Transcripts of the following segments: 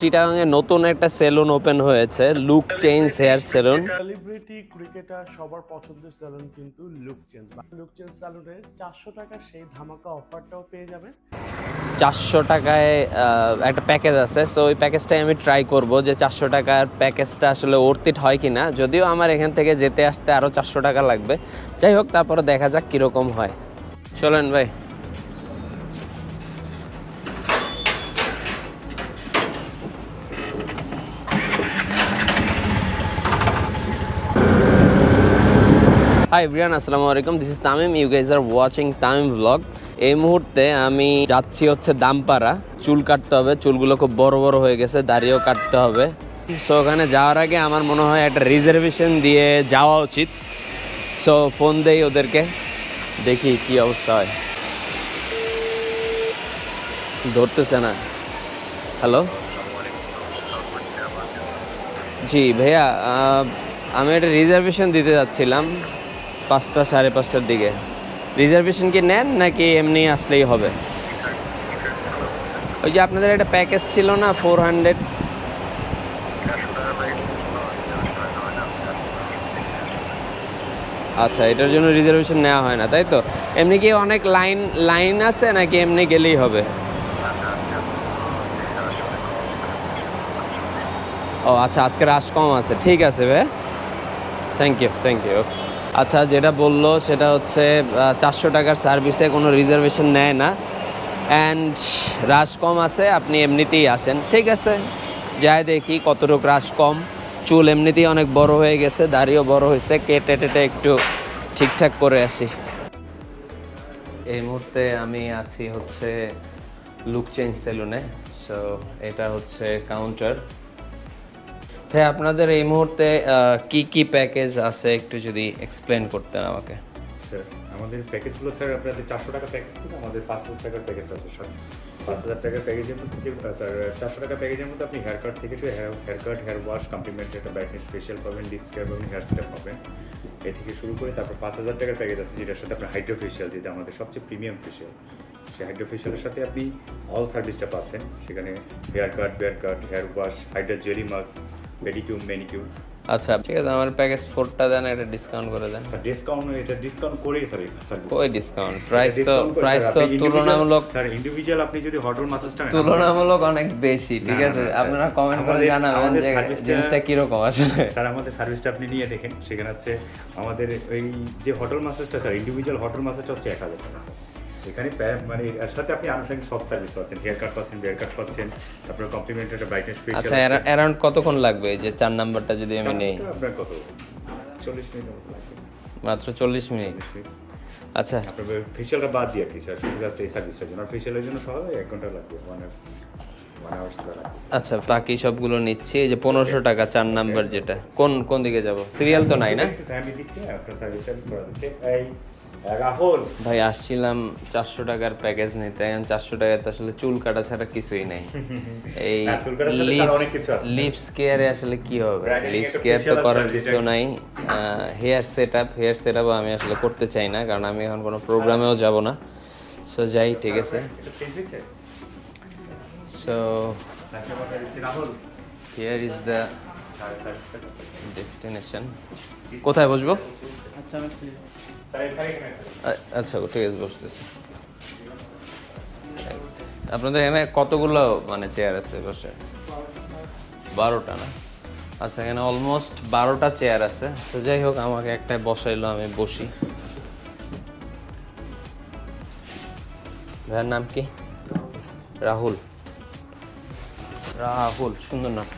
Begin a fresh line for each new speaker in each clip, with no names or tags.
চিটাগাংয়ে নতুন একটা salon open হয়েছে look change hair saloon
celebrity cricketer সবার পছন্দের স্যালুন কিন্তু লুক চেঞ্জ লুক চেঞ্জ স্যালুনের চারশো টাকার সেই ধামাকা অফারটাও পেয়ে যাবেন।
চারশো টাকায় একটা প্যাকেজ আছে। সো ওই প্যাকেজটাই আমি ট্রাই করব যে চারশো টাকার প্যাকেজটা আসলে অর্থিট হয় কি না যদিও আমার এখান থেকে যেতে আসতে আরও চারশো টাকা লাগবে। যাই হোক তারপরে দেখা যাক কীরকম হয়। চলেন ভাই। হাই ব্রিয়ান আসসালামু আলাইকুম। This is Tamim you guys are watching Tamim vlog এই মুহূর্তে আমি যাচ্ছি হচ্ছে দামপাড়া। চুল কাটতে হবে। চুলগুলো খুব বড় বড় হয়ে গেছে, দাড়িও কাটতে হবে। সো ওখানে যাওয়ার আগে আমার মনে হয় একটা রিজার্ভেশন দিয়ে যাওয়া উচিত। সো ফোন দেই ওদেরকে। দেখি কি অবস্থা হয়। ধরতেছে না। হ্যালো জি, ভাইয়া আমি একটা রিজার্ভেশন দিতে যাচ্ছিলাম। পাঁচটা, সাড়ে পাঁচটার দিকে। রিজার্ভেশন কি নেন নাকি এমনি আসলেই হবে? ওই যে আপনাদের একটা প্যাকেজ ছিল না, ফোর হান্ড্রেড? আচ্ছা এটার জন্য রিজার্ভেশন নেওয়া হয় না, তাই তো? এমনি কি অনেক লাইন লাইন আছে নাকি এমনি গেলেই হবে? ও আচ্ছা আজকে রাশ কম আছে, ঠিক আছে ভাই। থ্যাংক ইউ থ্যাংক ইউ আচ্ছা যেটা বলল সেটা হচ্ছে চারশো টাকার সার্ভিসে কোনো রিজার্ভেশন নেয় না। অ্যান্ড রাশ কম আছে, আপনি এমনিতেই আসেন। ঠিক আছে, যাই দেখি কতটুকু রাশ কম। চুল এমনিতেই অনেক বড় হয়ে গেছে, দাড়িও বড় হয়েছে, কেটে টেটে একটু ঠিকঠাক করে আসি। এই মুহূর্তে আমি আছি হচ্ছে লুক চেঞ্জ সেলুনে। সো এটা হচ্ছে কাউন্টার হ্যাঁ আপনাদের এই মুহূর্তে কি কি প্যাকেজ আছে একটু যদি এক্সপ্লেন করতেন আমাকে?
স্যার আমাদের প্যাকেজগুলো স্যার আপনাদের চারশো টাকা প্যাকেজ থেকে আমাদের পাঁচ হাজার টাকার প্যাকেজ আছে স্যার পাঁচ হাজার টাকার প্যাকেজের মধ্যে স্যার চারশো টাকা প্যাকেজের মধ্যে আপনি হেয়ার কাট থেকে hair hair cut hair wash complimentary একটা ব্রাইটনেস ফেশিয়াল পাবেন ডিপ স্কেয়ার পাবেন হেয়ার স্টেপ পাবেন। এ থেকে শুরু করে তারপর পাঁচ হাজার টাকার প্যাকেজ আছে, যেটার সাথে আপনার হাইড্রো ফেশিয়াল যেটা আমাদের সবচেয়ে প্রিমিয়াম ফেশিয়াল সেই হাইড্রো ফেশিয়ালের সাথে আপনি অল সার্ভিসটা পাচ্ছেন। সেখানে hair cut beard cut hair wash hydra jelly mask manicure
আচ্ছা ঠিক আছে আমার প্যাকেজ ফোরটা দেন একটা ডিসকাউন্ট করে দেন।
স্যার ডিসকাউন্ট এটা ডিসকাউন্ট করেই স্যার এই সার্ভিস
কই ডিসকাউন্ট প্রাইস তো প্রাইস তো তুলনামূলক
স্যার ইন্ডিভিজুয়াল আপনি যদি মাসাজটা নেন
তুলনামূলক অনেক বেশি ঠিক আছে? আপনারা কমেন্ট করে
আমাদের-
জানাবেন যে জিনিসটা কীরকম আসলে।
স্যার আমাদের সার্ভিসটা আপনি নিয়ে দেখেন। সেখানে আছে আমাদের ওই যে হোটেল মাসাজটা স্যার ইন্ডিভিজুয়াল হোটেল মাসাজটা হচ্ছে এক হাজার টাকা স্যার। এখানে মানে এর সাথে আপনি আনুষঙ্গিক সব সার্ভিস পাচ্ছেন হেয়ার কাট পাচ্ছেন হেয়ার কাট পাচ্ছেন তারপরে কমপ্লিমেন্টারি একটা ব্রাইটনেস
ফেসিয়াল
আচ্ছা
অ্যারাউন্ড কতক্ষণ লাগবে এই যে চার নাম্বারটা যদি আমি নেই?
আপনার কত? চল্লিশ মিনিট লাগবে।
মাত্র চল্লিশ মিনিট? আচ্ছা।
আপনার ফেশিয়ালটা বাদ দিয়ে কি স্যার শুধু জাস্ট এই সার্ভিসটার জন্য। আর ফেশিয়ালের জন্য সহ এক ঘণ্টা লাগবে লাগবে
আচ্ছা বাকি সবগুলো নিচ্ছি এই যে পনেরোশো টাকা চার নাম্বার যেটা। কোন কোন দিকে যাব? সিরিয়াল তো নাই না?
আমি দিচ্ছি আপনার সার্ভিসটা করে দিচ্ছি। এই
ভাই আসছিলাম চারশো টাকার প্যাকেজ নিতে এখন চারশো টাকায় তো আসলে চুল কাটা ছাড়া কিছুই নেই এই। লিপস কেয়ারে আসলে কি হবে লিপস কেয়ার তো করার কিছু নাই hair set up hair set আপও আমি আসলে করতে চাই না কারণ আমি এখন কোনো প্রোগ্রামেও যাব না সো যাই ঠিক আছে so here is the destination কোথায় বসবো আচ্ছা ঠিক আছে, বসতেছি। আপনাদের এখানে কতগুলো মানে চেয়ার আছে বসে? বারোটা না? আচ্ছা এখানে অলমোস্ট বারোটা চেয়ার আছে। তো যাই হোক, আমাকে একটাই বসাইলো, আমি বসি। ভাইয়ের নাম কি? রাহুল। রাহুল, সুন্দর নাম।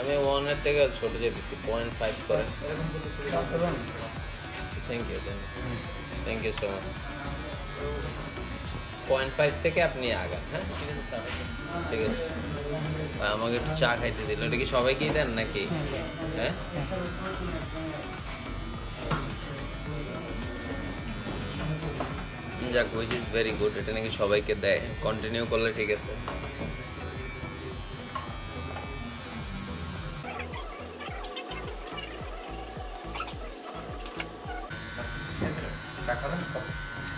আমি ওয়ানের থেকে ছোট যেতেছি পয়েন্ট ফাইভ করে। Thank you thank you so much point five থেকে আপনি আগান হ্যাঁ? ঠিক আছে। আমাকে একটু চা খাইতে দিল। এটা কি সবাইকেই দেন নাকি? হ্যাঁ? যাক উইচ ইজ ভেরি গুড এটা নাকি সবাইকে দেয়। কন্টিনিউ করলে ঠিক আছে।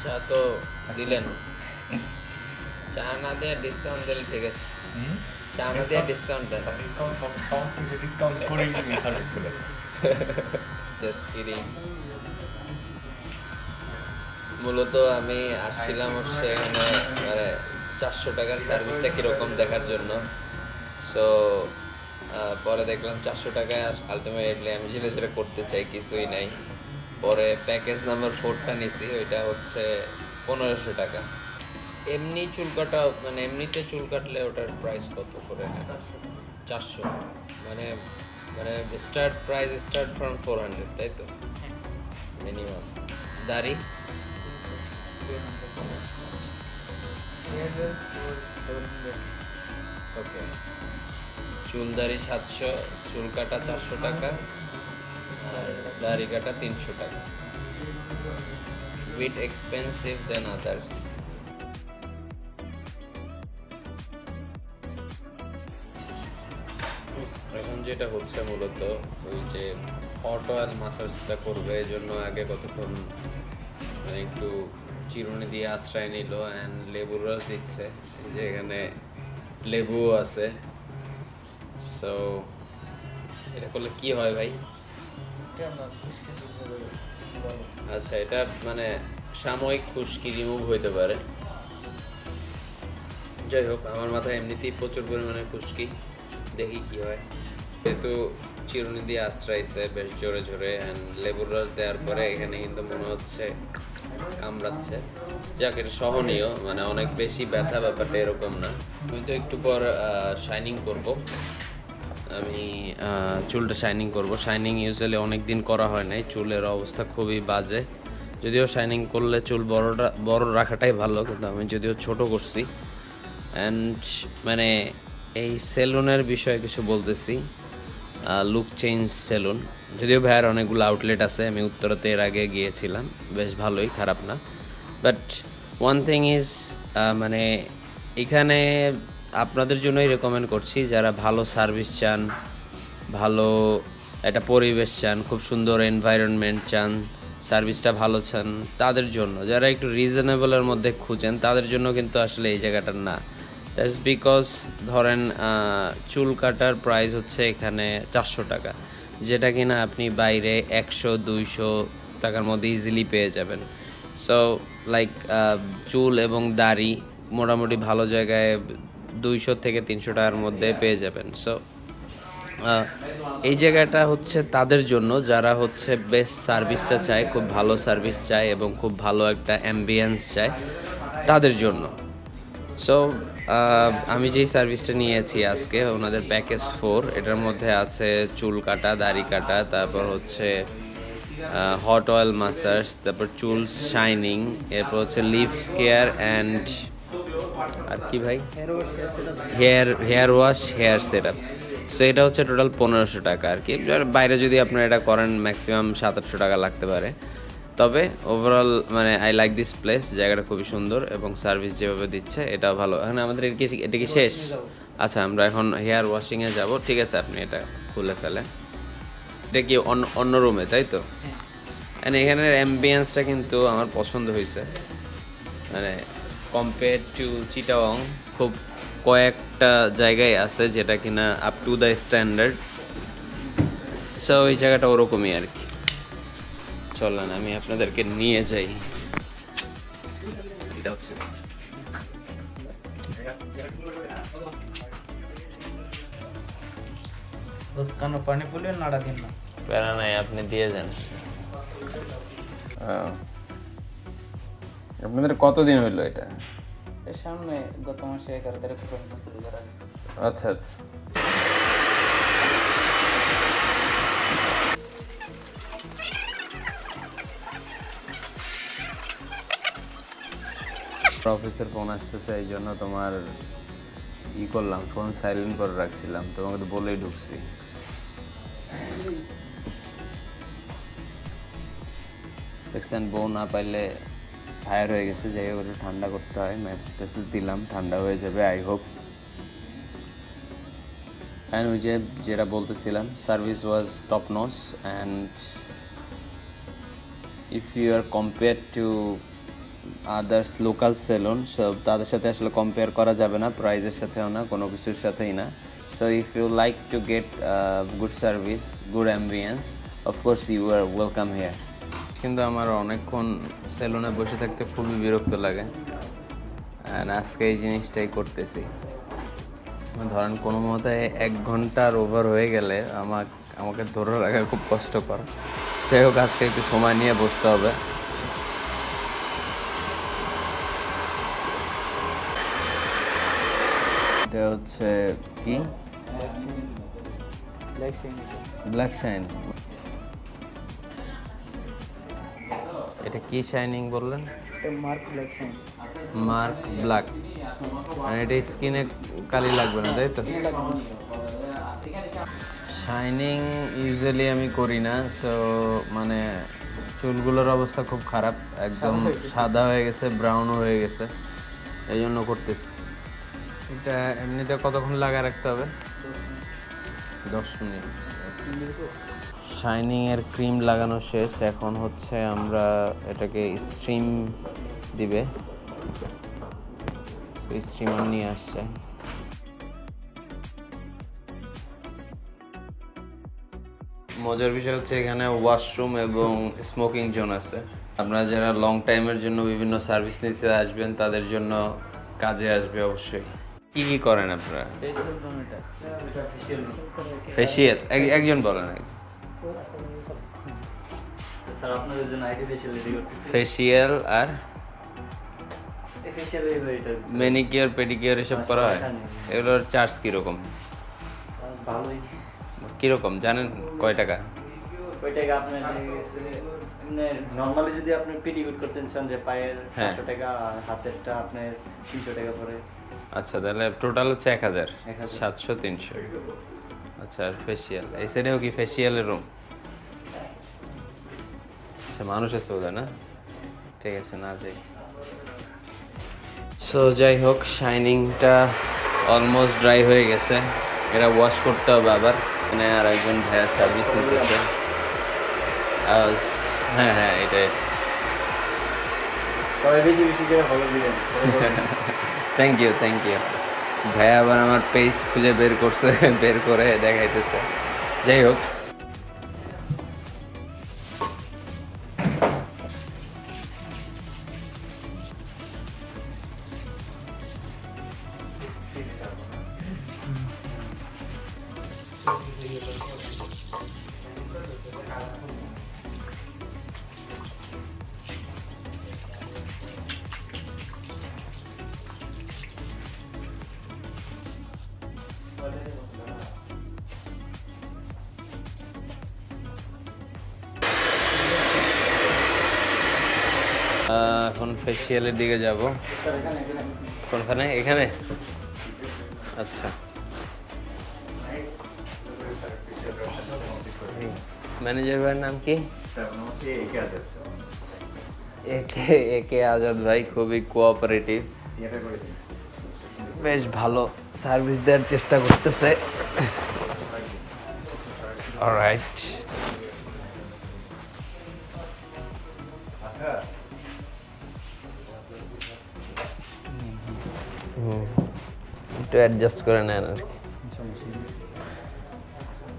চা তো দিলেন। চা না দিয়ে ডিসকাউন্ট দিলে ঠিক আছে। চা না দিয়ে ডিসকাউন্ট দেন।
ডিসকাউন্ট করে সার্ভিস করে।
জাস্ট কিডিং মূলত আমি আসছিলাম হচ্ছে এখানে মানে চারশো টাকার সার্ভিসটা কীরকম দেখার জন্য। সো পরে দেখলাম চারশো টাকা আলটিমেটলি আমি যেটা যেটা করতে চাই কিছুই নাই। পরে প্যাকেজ নাম্বার ফোরটা নিছি ওইটা হচ্ছে পনেরোশো টাকা। এমনি চুল কাটা মানে এমনিতে চুল কাটলে ওটার প্রাইস কত করে চারশো। মানে মানে start price start from four hundred তাই তো? মিনিমাম দাড়ি? ওকে চুল দাড়ি সাতশো চুল কাটা চারশো টাকা দাড়ি কাটা তিনশো টাকা। উইথ এক্সপেন্সিভ দেন আদার্স এখন যেটা হচ্ছে মূলত, ওই যে হট অয়েল মাসাজটা করবে এই জন্য আগে কতক্ষণ মানে একটু চিরুনি দিয়ে আশ্রয় নিল অ্যান্ড লেবুর রস দিচ্ছে। যে এখানে লেবুও আছে। সো এটা করলে কি হয় ভাই? আচ্ছা এটা মানে সাময়িক খুশকি রিমুভ হইতে পারে। যাই হোক আমার মাথায় এমনিতেই প্রচুর পরিমাণে খুশকি দেখি কি হয়। যেহেতু চিরুনি দিয়ে আশ্রাইছে বেশ জোরে জোরে অ্যান্ড লেবুর রস দেওয়ার পরে এখানে কিন্তু মনে হচ্ছে কামড়াচ্ছে। যাক, এটা সহনীয় মানে অনেক বেশি ব্যথা ব্যাপারটা এরকম না। আমি তো একটু পর শাইনিং করব। আমি চুলটা শাইনিং করব। শাইনিং ইউজুয়ালি অনেক দিন করা হয় নাই, চুলের অবস্থা খুবই বাজে। যদিও শাইনিং করলে চুল বড়টা, বড় রাখাটাই ভালো, কিন্তু আমি যদিও ছোট করছি। অ্যান্ড মানে এই সেলুনের বিষয়ে কিছু বলতেছি। Look change saloon. যদিও ভাইয়ার অনেকগুলো আউটলেট আছে, আমি উত্তরাতে এর আগে গিয়েছিলাম। বেশ ভালোই, খারাপ না। বাট ওয়ান থিং ইজ মানে এখানে আপনাদের জন্যই রেকমেন্ড করছি, যারা ভালো সার্ভিস চান, ভালো একটা পরিবেশ চান, খুব সুন্দর এনভায়রনমেন্ট চান সার্ভিসটা ভালো চান, তাদের জন্য। যারা একটু রিজনেবলের মধ্যে খুঁজেন, তাদের জন্য কিন্তু আসলে এই জায়গাটা না। দ্যাটস বিকজ ধরেন চুল কাটার প্রাইস হচ্ছে এখানে চারশো টাকা। যেটা কিনা আপনি বাইরে একশো দুইশো টাকার মধ্যে ইজিলি পেয়ে যাবেন। সো লাইক চুল এবং দাড়ি মোটামুটি ভালো জায়গায় দুইশো থেকে তিনশো টাকার মধ্যে পেয়ে যাবেন। সো এই জায়গাটা হচ্ছে তাদের জন্য যারা হচ্ছে বেস্ট সার্ভিসটা চায় খুব ভালো সার্ভিস চায় এবং খুব ভালো একটা অ্যাম্বিয়েন্স চায় তাদের জন্য। সো আমি যেই সার্ভিসটা নিয়েছি আজকে ওনাদের প্যাকেজ ফোর এটার মধ্যে আছে চুল কাটা দাড়ি কাটা তারপর হচ্ছে হট অয়েল মাসাজ তারপর চুল শাইনিং এরপর হচ্ছে লিপস কেয়ার অ্যান্ড আর কি ভাই? Hair hair wash hair setup so এটা হচ্ছে টোটাল পনেরোশো টাকা আর কি। আর বাইরে যদি আপনারা এটা করেন ম্যাক্সিমাম সাত আটশো টাকা লাগতে পারে। তবে ওভারঅল মানে আই লাইক দিস প্লেস জায়গাটা খুবই সুন্দর এবং সার্ভিস যেভাবে দিচ্ছে এটাও ভালো। এখন আমাদের এটা কি এটা কি শেষ? আচ্ছা আমরা এখন হেয়ার ওয়াশিংয়ে যাব। ঠিক আছে আপনি এটা খুলে ফেলেন। এটা কি অন্য অন্য রুমে তাই তো? And এখানের অ্যাম্বিয়েন্সটা কিন্তু আমার পছন্দ হয়েছে। মানে কম্পেয়ার টু চিটাওয়ং খুব কয়েকটা জায়গায় আছে যেটা কিনা up to the standard so ওই জায়গাটা ওরকমই আর কি। চলেন আমি আপনাদেরকে নিয়ে যাই। এটা হচ্ছে
পানি
না। নাই আপনি দিয়ে যান। আপনাদের কতদিন হইল এটা?
সামনে গত মাসে এগারো তারিখ
আচ্ছা আচ্ছা। অফিসের ফোন আসতেছে, এই জন্য তোমার ই করলাম ফোন সাইলেন্ট করে রাখছিলাম, তোমাকে তো বলেই ঢুকছি। দেখছেন, বউ না পাইলে ফায়ার হয়ে গেছে, যাই হোক ঠান্ডা করতে হয়। মেসেজ টেসেজ দিলাম, ঠান্ডা হয়ে যাবে আই হোপ অ্যান্ড ওই যে যেটা বলতেছিলাম service was top notch and if you are compare to others local saloon so তাদের সাথে আসলে কম্পেয়ার করা যাবে না প্রাইজের সাথেও না, কোনো কিছুর সাথেই না। So if you like to get good service good ambience of course you are welcome here কিন্তু আমার অনেকক্ষণ সেলুনে বসে থাকতে খুবই বিরক্ত লাগে। আর আজকে এই জিনিসটাই করতেছি। ধরেন কোনো মতে এক ঘণ্টার ওভার হয়ে গেলে আমার আমাকে ধরে রাখা খুব কষ্টকর। যাই হোক, আজকে একটু সময় নিয়ে বসতে হবে। হচ্ছে কি? ব্ল্যাক শাইন এটা। কি শাইনিং বললেন?
মার্ক
ব্ল্যাক মানে এটা স্কিনে কালি লাগবে না তাই তো? শাইনিং ইউজুয়ালি আমি করি না সো মানে চুলগুলোর অবস্থা খুব খারাপ একদম সাদা হয়ে গেছে। ব্রাউনও হয়ে গেছে এই জন্য করতেছি। এটা এমনিতে কতক্ষণ লাগা রাখতে হবে? দশ মিনিট। শাইনিং এর ক্রিম লাগানো শেষ। এখন হচ্ছে আমরা এটাকে স্ট্রিম দিবে। স্ট্রিমার নিয়ে আসছে। মজার বিষয় হচ্ছে এখানে ওয়াশরুম এবং স্মোকিং জোন আছে। আপনারা যারা লং টাইমের জন্য বিভিন্ন সার্ভিস নিতে আসবেন, তাদের জন্য কাজে আসবে অবশ্যই। কি কি করেন আপনারা? ফেসিয়াল একজন বলেন ফেসিয়াল আর ম্যানিকিওর পেডিকিওর এসব করা হয়? এগুলোর চার্জ কীরকম?
ভালোই।
কীরকম? জানেন? কয় টাকা?
ওইটাকে নর্মালি যদি আপনি পেডিকুট করতে চান যে পায়ের
হ্যাঁ।
সাতশো টাকা হাতেরটা আপনার তিনশো টাকা পরে।
আচ্ছা তাহলে টোটাল হচ্ছে এক হাজার। সাতশো তিনশো। আচ্ছা আর ফেসিয়াল এই সাইডেও কি ফেসিয়ালের রুম আচ্ছা মানুষ আছে বোধ না? ঠিক আছে না যাই। সো যাই হোক শাইনিংটা অলমোস্ট ড্রাই হয়ে গেছে। এটা ওয়াশ করতে হবে আবার। মানে আর একজন ভাইয়া সার্ভিস নিতেছে। হ্যাঁ হ্যাঁ এটাই।
তবে বেশি বেশি করে ভালো দিবেন
থ্যাংক ইউ থ্যাংক ইউ ভাইয়া আবার আমার পেজ খুঁজে বের করছে বের করে দেখাইতেছে। যাই হোক। আহ, এখন ফেসিয়ালের দিকে যাব। কোনখানে? এখানে? আচ্ছা। ম্যানেজার ভাইয়ের নাম কি? একে একে আজাদ ভাই, খুবই কোঅপারেটিভ বেশ ভালো সার্ভিস দেওয়ার চেষ্টা করতেছে। অলরাইট একটু অ্যাডজাস্ট করে নেন আর কি।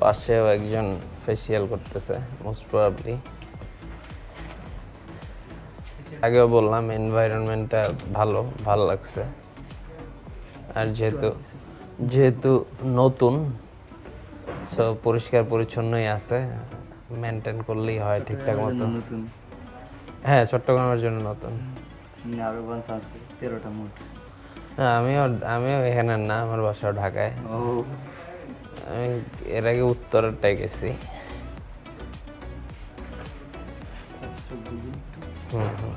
পাশেও একজন ফেসিয়াল করতেছে মোস্ট প্রবাবলি আগেও বললাম এনভায়রনমেন্টটা ভালো ভালো লাগছে। আর যেহেতু যেহেতু নতুন সো পরিষ্কার পরিচ্ছন্নই আছে। মেনটেন করলেই হয় ঠিকঠাক মতো। হ্যাঁ চট্টগ্রামের জন্য নতুন।
আরও তেরোটা মোট
আমিও আমিও এখানের না আমার বাসাও ঢাকায়।
ও।
আমি এর আগে উত্তরেরটাই গেছি। হুম, হুম।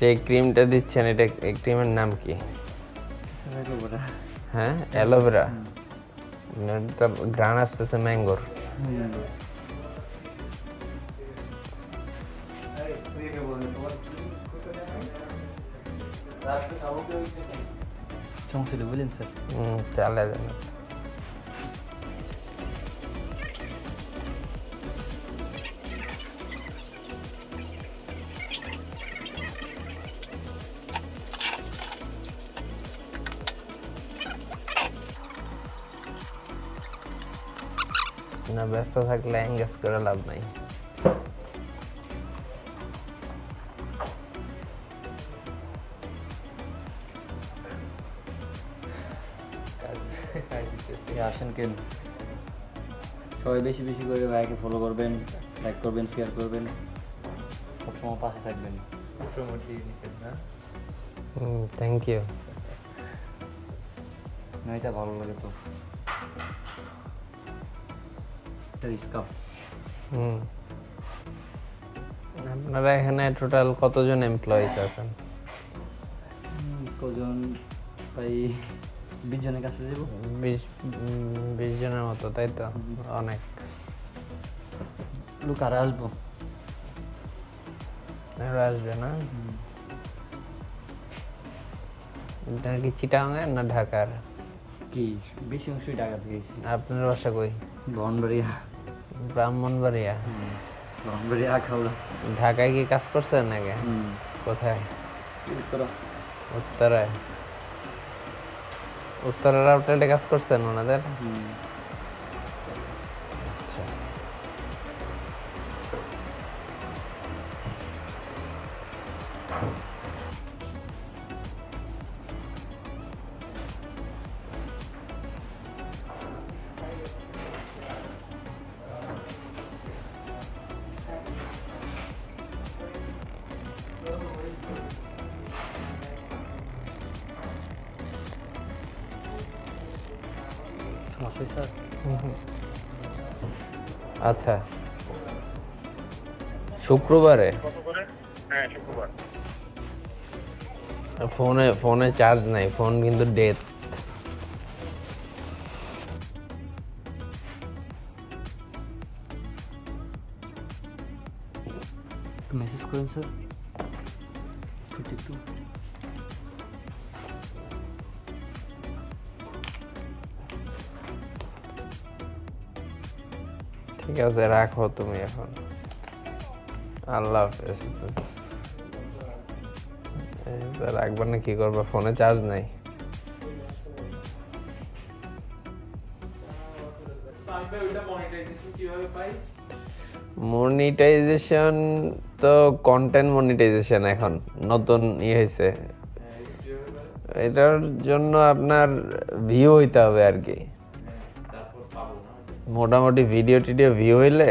যে ক্রিমটা দিচ্ছেন এটা এই ক্রিমের নাম কি? হ্যাঁ অ্যালোভেরা। গ্রান আসতেছে ম্যাঙ্গোর।
সমস্যা নেই, বুঝলেন স্যার
হুম চালে যান না ব্যস্ত থাকলে এঙ্গেজ করে লাভ নাই
এই আসেন কেন সবাই বেশি বেশি করে ভাইকে ফলো করবেন লাইক করবেন শেয়ার করবেন। সবসময় পাশে থাকবেন।
থ্যাংক ইউ
না? এটা ভালো লাগে তো। স্কাপ
হুম। আপনারা এখানে টোটাল কতজন এমপ্লয়িজ আছেন?
কজন? প্রায় বিশ জনের কাছে যাব।
বিশ বিশ জনের মতো তাই তো? অনেক।
লোক আর আসব।
আসবে না? এটা কি চিটাগাঙের না ঢাকার?
কি বেশি অংশই টাকা দিয়েছি
আপনার বাসা কই?
বনবাড়িয়া
ব্রাহ্মণবাড়িয়া?
বনবাড়িয়া খাওয়া
ঢাকায় কি কাজ করছেন নাকি? কোথায়?
উত্তরা।
উত্তরায়? উত্তরের আউটলেটে কাজ করছেন ওনাদের? আচ্ছা। শুক্রবারে? ফোনে ফোনে চার্জ নাই ফোন কিন্তু ডেথ
মেসেজ করেন স্যার।
ঠিক আছে, রাখো তুমি এখন। আল্লাহ এই না, কি করবা? ফোনে চার্জ নাই। মনিটাইজেশন তো কন্টেন্ট মনিটাইজেশন এখন, নতুন ইয়ে হয়েছে এটার জন্য আপনার ভিউ হইতে হবে আর কি। মোটামুটি ভিডিও টিডিও ভিউ হইলে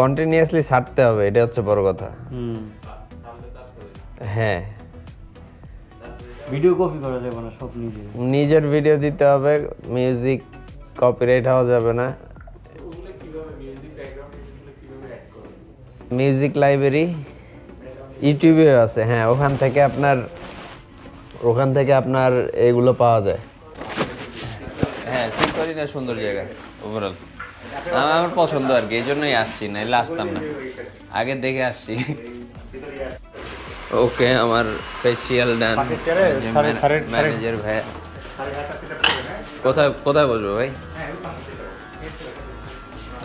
কন্টিনিউয়াসলি ছাড়তে হবে এটা হচ্ছে বড় কথা। হ্যাঁ।
ভিডিও কপি করা যাবে না সব নিজে
নিজের ভিডিও দিতে হবে মিউজিক কপিরাইট হওয়া যাবে না। মিউজিক লাইব্রেরি ইউটিউবে আছে হ্যাঁ ওখান থেকে আপনার ওখান থেকে আপনার এগুলো পাওয়া যায়। সিকরিনা সুন্দর জায়গা ওভারঅল আমার পছন্দ আর কি এই জন্যই আসছি না এলে আসতাম না। আগে দেখে আসছি। ওকে আমার ফেসিয়াল ডান ম্যানেজার ভাই। কোথায় কোথায় বসবো ভাই?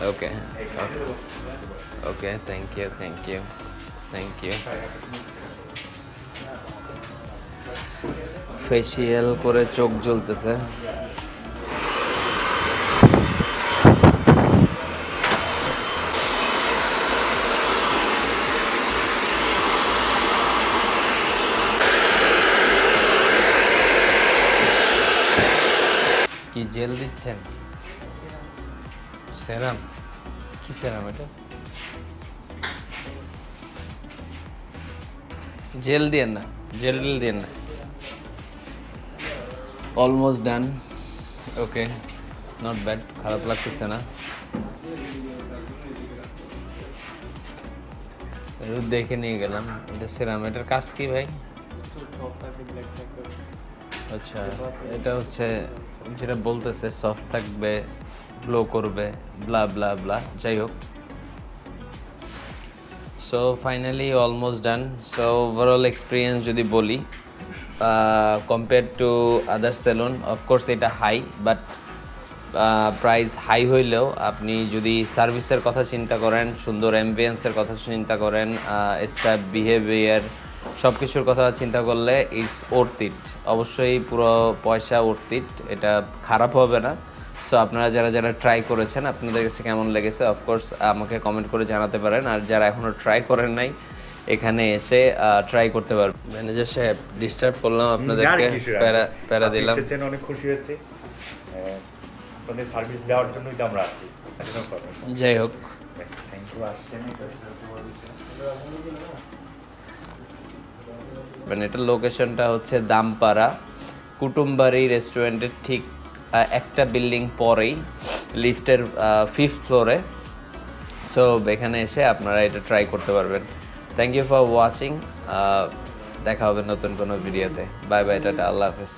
Okay okay thank you thank you thank you facial করে চোখ জ্বলতেছে। কি জেল দিচ্ছেন? সেরাম? কি সেরাম এটা? জেল দিয়ে না জেল টেল দিয়ে না। Almost done okay not bad খারাপ লাগতেছে না। একটু দেখে নিয়ে গেলাম এটা সেরাম এটার কাজ কি ভাই? আচ্ছা এটা হচ্ছে যেটা বলতেছে সফট থাকবে গ্লো করবে ব্লা ব্লা ব্লা যাই হোক। So finally almost done so overall experience যদি বলি compare to other saloon of course এটা হাই বাট প্রাইস হাই হইলেও আপনি যদি সার্ভিসের কথা চিন্তা করেন, সুন্দর অ্যাম্বিয়েন্সের কথা চিন্তা করেন স্টাফ বিহেভিয়ার সব কিছুর কথা চিন্তা করলে ইটস ওর্থ ইট অবশ্যই পুরো পয়সা ওর্থ ইট এটা খারাপ হবে না। সো আপনারা যারা যারা ট্রাই করেছেন আপনাদের কাছে কেমন লেগেছে অফকোর্স আমাকে কমেন্ট করে জানাতে পারেন। আর যারা এখনও ট্রাই করেন নাই এখানে এসে ট্রাই করতে পারবেন। ম্যানেজার সাহেব ডিস্টার্ব করলাম আপনাদেরকে। প্যারা প্যারা দিলাম।
অনেক খুশি হয়েছে। সার্ভিস দেওয়ার জন্যই তো আমরা আছি।
যাই হোক।
থ্যাংক ইউ
মানে এটা লোকেশনটা হচ্ছে দামপাড়া, কুটুমবাড়ি রেস্টুরেন্টের ঠিক একটা বিল্ডিং পরেই লিফটের ফিফথ ফ্লোরে সো এখানে এসে আপনারা এটা ট্রাই করতে পারবেন। থ্যাংক ইউ ফর ওয়াচিং দেখা হবে নতুন কোনো ভিডিওতে বাই বাই টাটা, আল্লাহ হাফেজ।